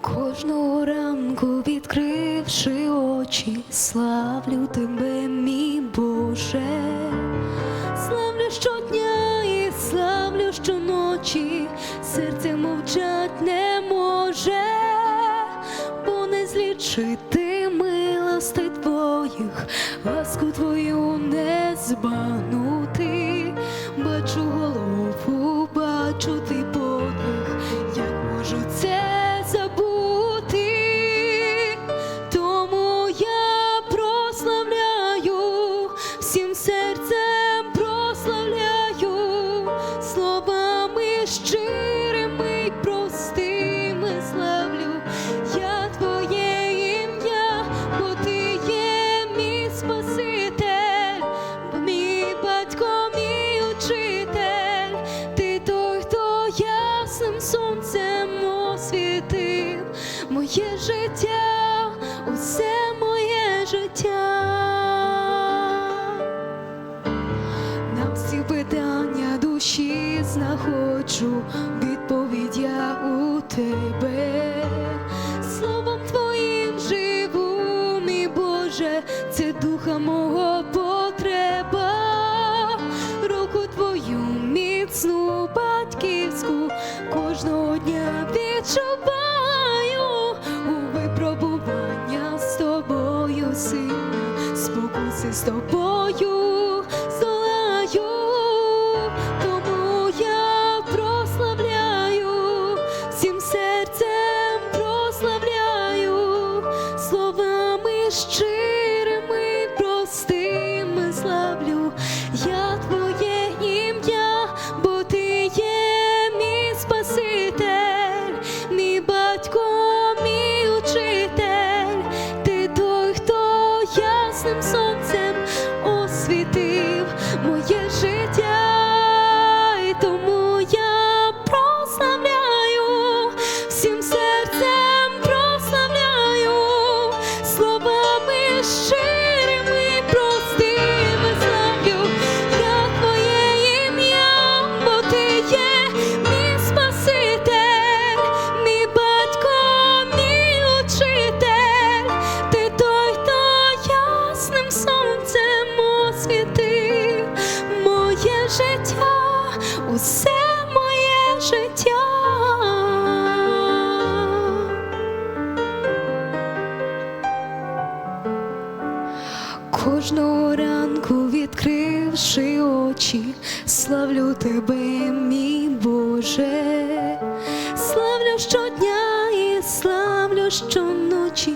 Кожного ранку відкривши очі, славлю тебе, мій Боже, славлю щодня і славлю щоночі, серце мовчать не може, бо не злічити милости твоїх, ласку твою не збагнути, моє життя, усе моє життя. На всі питання душі знаходжу відповідь я у тебе. Словом твоїм живу, мій Боже, це духа мого потреба. Руку твою міцну батьківську кожного дня відчуваю сильна, спокуси з тобою здолаю, тому я прославляю, всім серцем прославляю, словами щирими, освітив моє життя, усе моє життя. Кожного ранку відкривши очі, славлю тебе, мій Боже, славлю щодня і славлю щоночі,